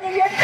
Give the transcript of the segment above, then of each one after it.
Yeah.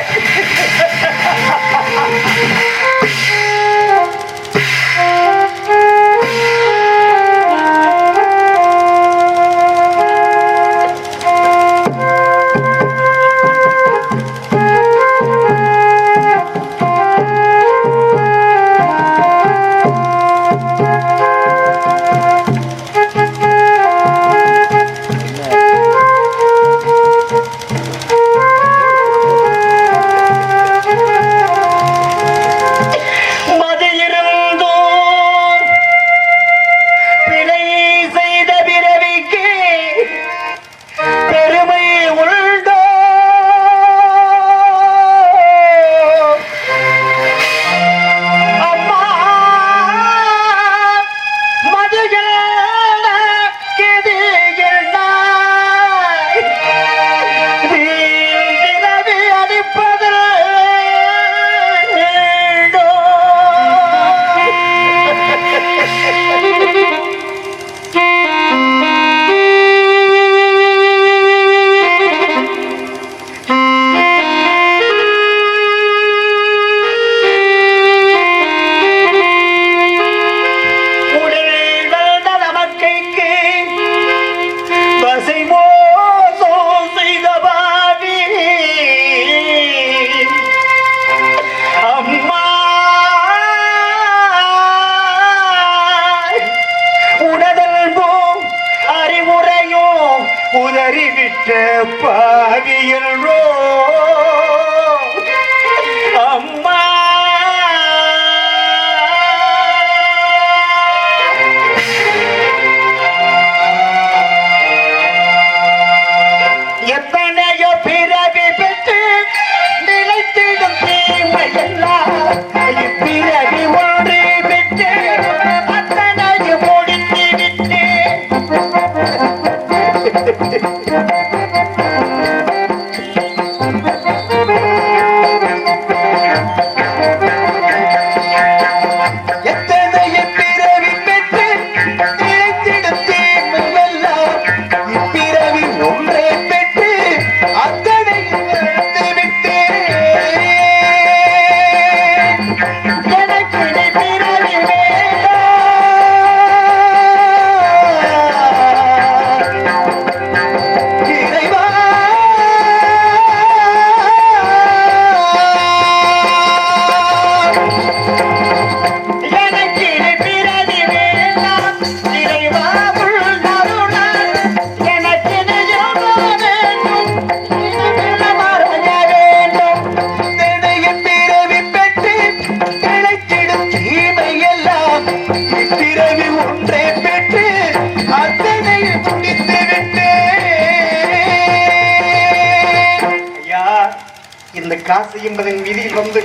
காசு என்பதன் வீதியில் வந்து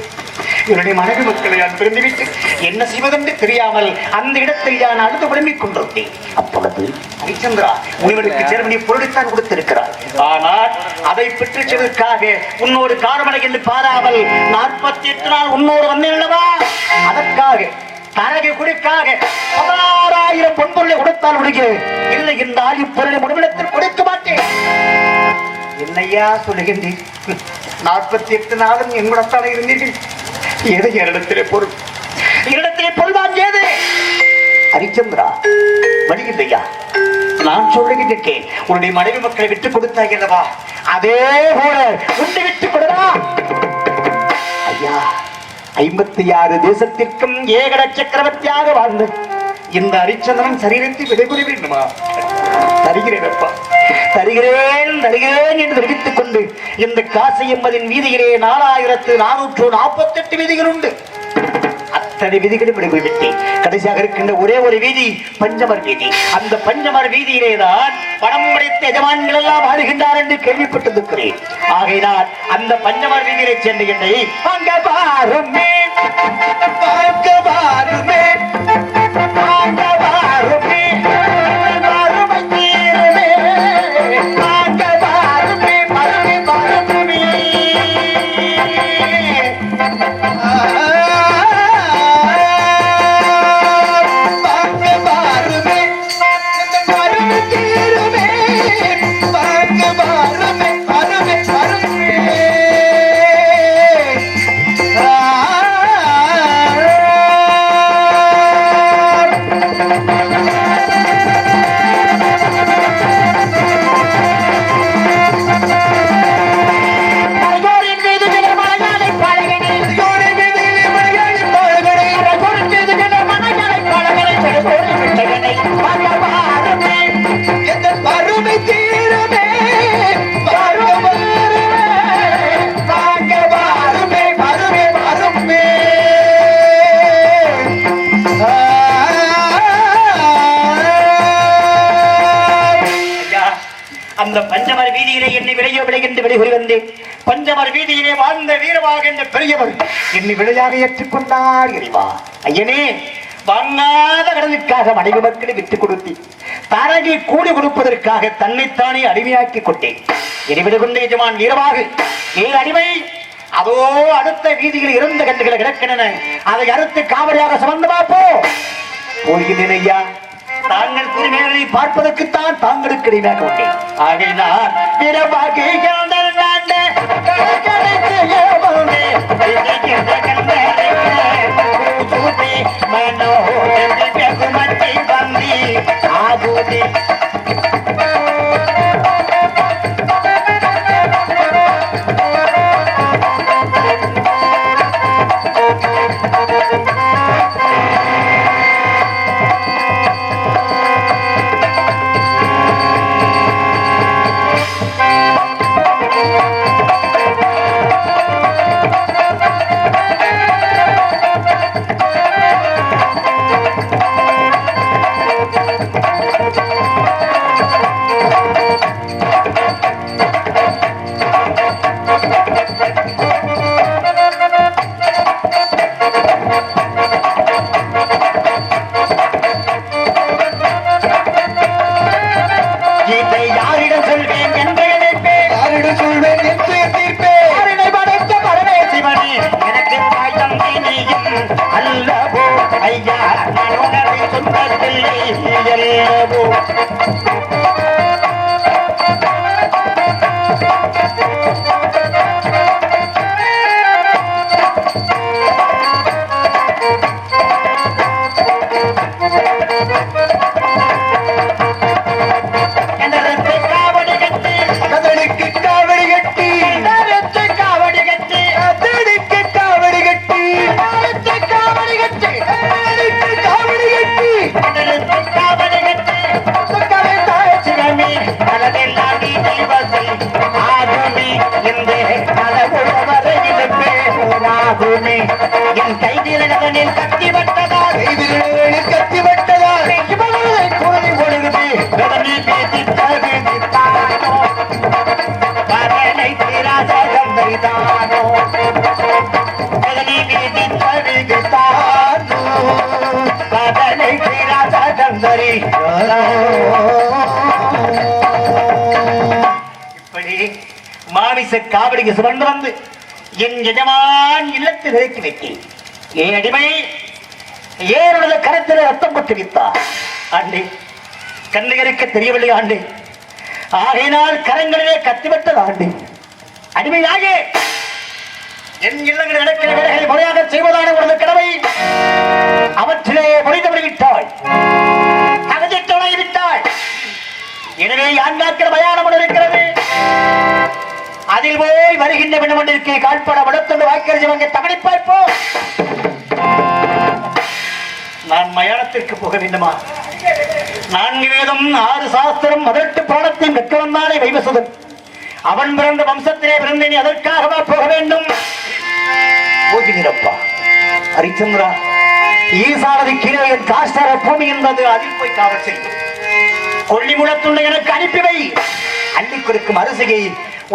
இவருடைய மனைவி மக்களை நான் பிரிந்துவிட்டு என்ன செய்வதென்று தெரியாமல் அந்த இடத்தில் நான் அழுது புலம்பிக் கொண்டிருந்தேன். அப்பொழுது ஹரிச்சந்திரா உனிவனுக்கு ஜெர்மனி பொருளைத்தான் கொடுத்திருக்கிறார் ஆனால் அதை பெற்றுச் செல்வதற்காக உன்னோடு காரமடை என்று பாராமல் நாற்பத்தி எட்டு நாள் உன்னோடு வந்தேன் அல்லவா? அதற்காக தரகு குடிக்காக பதினாறாயிரம் பொன்பொருளை கொடுத்தால் விடுகிறேன். இல்லை என்றால் இப்பொருளை முடிவிடத்தில் கொடுக்க என்னையா சொல்லுகின்றீர்? நாற்பத்தி எட்டு நாளும் எங்குடத்தானே இருந்தீர்கள். ஏதோ என்னிடத்திலே பொருள்? என்னிடத்திலே பொருள் ஏது? ஹரிச்சந்திரா வழியில்லையா நான் சொல்லுகின்றேன் உன்னுடைய மனைவி மக்களை விட்டுக் கொடுத்தாய் அல்லவா? அதே போல உன்னை விட்டுக் கொடுதா ஐயா ஐம்பத்தி ஆறு தேசத்திற்கும் ஏகட சக்கரவர்த்தியாக வாழ்ந்து இந்த அரிச்சந்திரன் சரீரத்தை விடைபெற வேண்டுமா? தருகிறேன் அப்பா தருகிறேன் தருகிறேன் என்று தெரிவித்துக் கொண்டு இந்த காசை என்பதின் வீதியிலே நாலாயிரத்து நானூற்று நாற்பத்தி எட்டு வீதிகள் உண்டு அத்தனை விதிகளும் விடுவிட்டேன் கடைசியாக இருக்கின்ற ஒரே ஒரு வீதி பஞ்சமர் வீதி. அந்த பஞ்சமர் வீதியிலே தான் பணம் படைத்த எஜமான்கள் எல்லாம் ஆடுகின்றார் என்று கேள்விப்பட்டிருக்கிறேன். ஆகையினால் அந்த பஞ்சமர் வீதியிலே சென்று என்னை அங்க பாருமே பார்க்க பாருமே. அங்க வெளிவரி வந்தேன் பஞ்சமர் வீதியிலே வாழ்ந்த வீரவாக என்ற பெரியவர் என்னை விடையாக ஏற்றுக்கொண்டார் இறைவா ஐயனே வாங்காத கடனுக்காக மனைவி மக்களை விட்டுக் கொடுத்தி தரகை கூடி கொடுப்பதற்காக தன்னைத்தானே அடிமையாக்கி கொண்டேன். இறைவிடு கொண்ட எஜமான் வீரவாக ஏன் அடிமை? அதோ அடுத்த வீதியில் இறந்த கண்டுகளை கிடக்கின்றன. அதை அறுத்து காவலியாக சம்பந்தமா பார்ப்போ போகிறேன் ஐயா. தாங்கள் திருமேனனை பார்ப்பதற்குத்தான் தாங்களுக்கு இடையாக கொண்டேன் ஆகையினால் வீரவாக மனோ வெகுமதி வந்தி அல்லவோ என் கைதிரகனில் கட்டி வட்டதால். கைவிரலில் கத்தி இவர்களை குழந்தை பொழுது உடனே பேசி வைத்தானோ உடனே பேசி தகுதித்தானோ வரலை திராசகம் இப்படி மாமிச காவடிக்கு சுமந்து வந்து என் எஜமான் இல்லத்தில் இறக்கி வைத்தேன். ஏ அடிமை? ஏறுடைய கரத்தில் ரத்தம் கொட்டி வித்தார் ஆண்டே கண்ணிகரிக்க தெரியவில்லை ஆண்டே. ஆகையினால் கரங்களிலே கத்திவிட்டது ஆண்டே. அடிமையாகே என் இல்லங்கள் நடக்கிற வேலைகளை முறையாக செய்வதான உனது கடமை. அவற்றிலே முறைந்து விட்டாள் அகதிட்டவனை விட்டாள் எனவே யாண்டாக்கிற மயானம் ஒன்று இருக்கிறது? அதில் போய் வருகின்ற விண்ணமண்டிற்கு கால்பட வளர்த்தொண்டு வாய்க்கரிசி வாங்க தகடி பார்ப்போம். நான் மயானத்திற்கு போக வேண்டுமா? நான்கு வேதம் ஆறு சாஸ்திரம் அதற்கு புராணத்தையும் கற்க வைவசுதன். அவன் பிறந்த வம்சத்திலே பிறந்த நீ அதற்காகவா போக வேண்டும்? போகிறப்பா ஹரிச்சந்திரா ஈசாரதி கீழே என் காஷ்டர பூமி என்பது அதில் போய் காவல் செய்யும் கொள்ளிமுளத்துள்ள எனக்கு அனுப்பி வை. கொடுக்கும் அரிசியை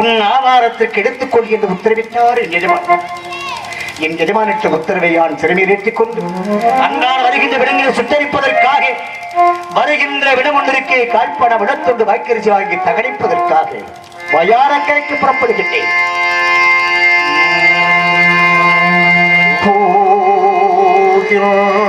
உன் ஆதாரத்திற்கு எடுத்துக்கொள் என்று உத்தரவிட்டார் என் எஜமான். என் எஜமானிட்ட உத்தரவை நான் சிறுமீரேற்றிக் கொண்டு அன்றாட வருகின்ற விடங்களை சுட்டரிப்பதற்காக வருகின்ற விடம் ஒன்றிற்கு கால்பட விடத்தொண்டு வாக்கரிசி வாங்கி தகனிப்பதற்காக வயாரக்கரைக்கு புறப்படுகின்றேன். போகிறோம்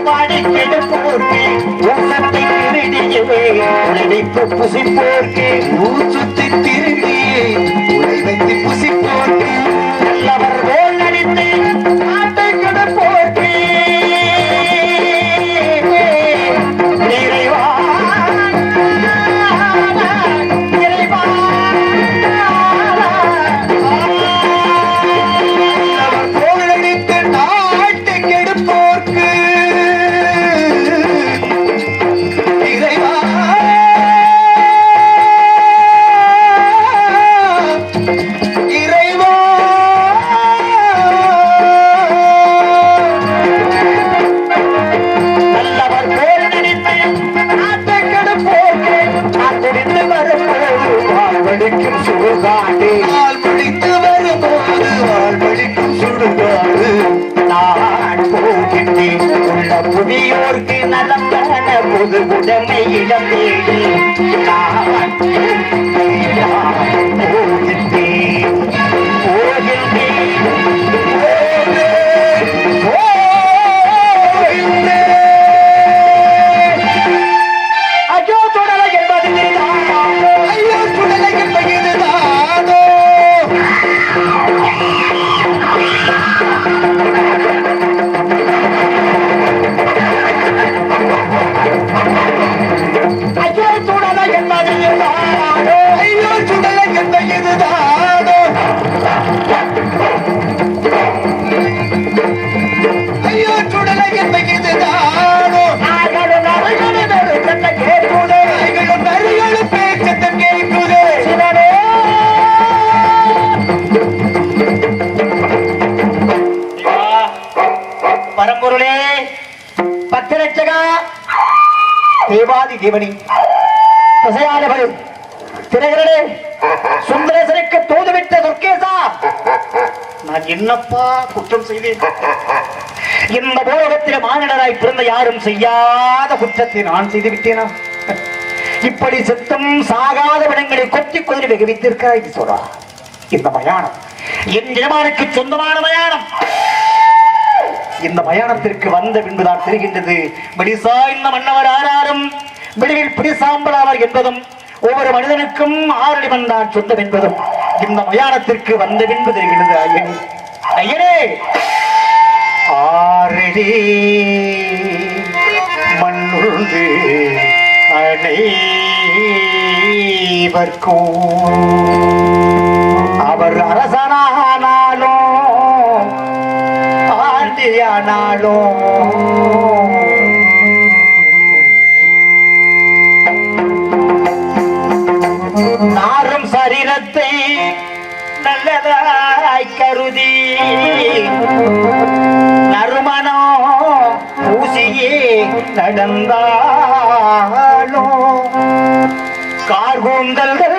உறவாடி கெடுப்போர்க்கு ஊசத்தை திருடியே உழைத்து புசிப்போர்க்கு. ஊசுத்தி தேவாதி தேவனி. தசையானவள் திரைகளே சுந்தரேசனுக்கு தூதுவிட்ட துர்கேசா நான் என்னப்பா குற்றம் செய்தேன் இந்த பூலகத்தில் மானிடராய் பிறந்த யாரும் செய்யாத குற்றத்தை நான் செய்து விட்டேனா? இப்படி சித்தம் சாகாத விடங்களை கொத்தி கொதிரி வெகு வைத்திருக்கிறாய் சொல்றா. இந்த மயானம் என் ஜெயமானுக்கு சொந்தமான மயானம். இந்த மயானத்திற்கு வந்த பின்புதான் தெரிகின்றது மெடிசா இந்த மன்னவர் ஆறாரும் விடுவில் பிடிசாம்பலாவர் என்பதும் ஒவ்வொரு மனிதனுக்கும் ஆரடி வந்தான் சொந்தம் என்பதும் இந்த மயானத்திற்கு வந்த பின்பு தெரிகிறது ஐயனே. ஐயனே! ஆரடி மண்ணுண்டு அனைவர்க்கும் அவர் அரசனானாலும் ஆண்டியானாலும் நல்லதாய் கருதி. நறுமணோ பூசியே நடந்தாலும் கார்கூந்தல்கள்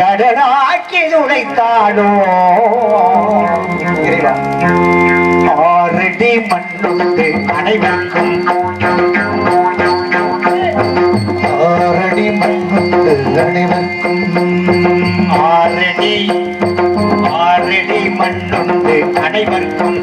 கடனாக்கி உழைத்தாடோ இறைவா. ஆறடி மண்ணுண்டு அனைவருக்கும் ஆரடி மண்ணுண்டு அனைவருக்கும் ஆறடி ஆறடி மண்ணுண்டு அனைவருக்கும்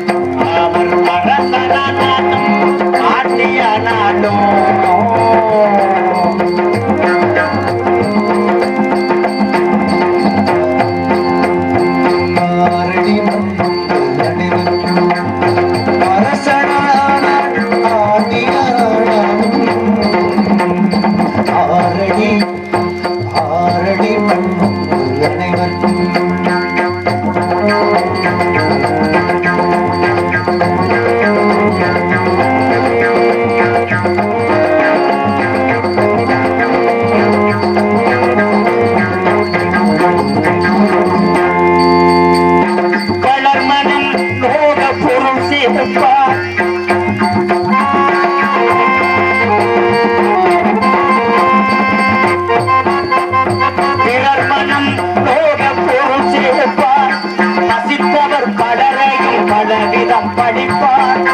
பலவிதம் படிப்பார்.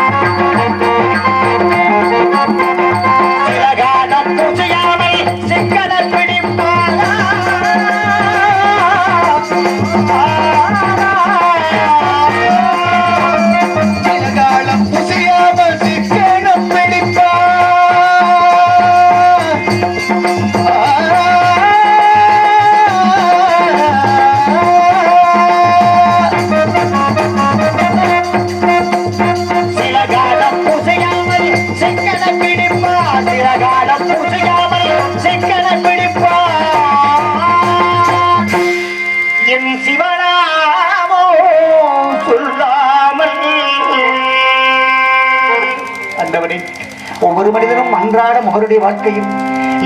அவருடைய வாழ்க்கையில்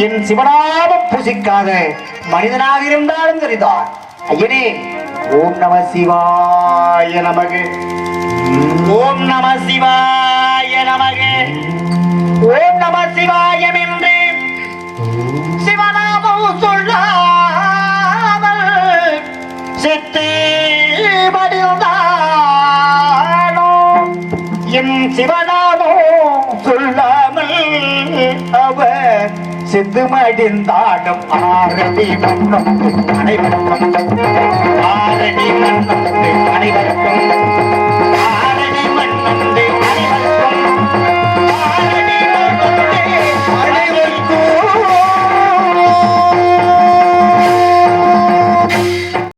என் சிவனாமம் புசிக்காத மனிதனாக இருந்தாலும் சரிதான். ஐயனே ஓம் நம சிவாய நமக. ஓம் நம சிவாய வந்து மடிந்தாடும் ஆரணி மண்ணும் அனைவருக்கும் ஆரணி மண்ணும் அனைவருக்கும்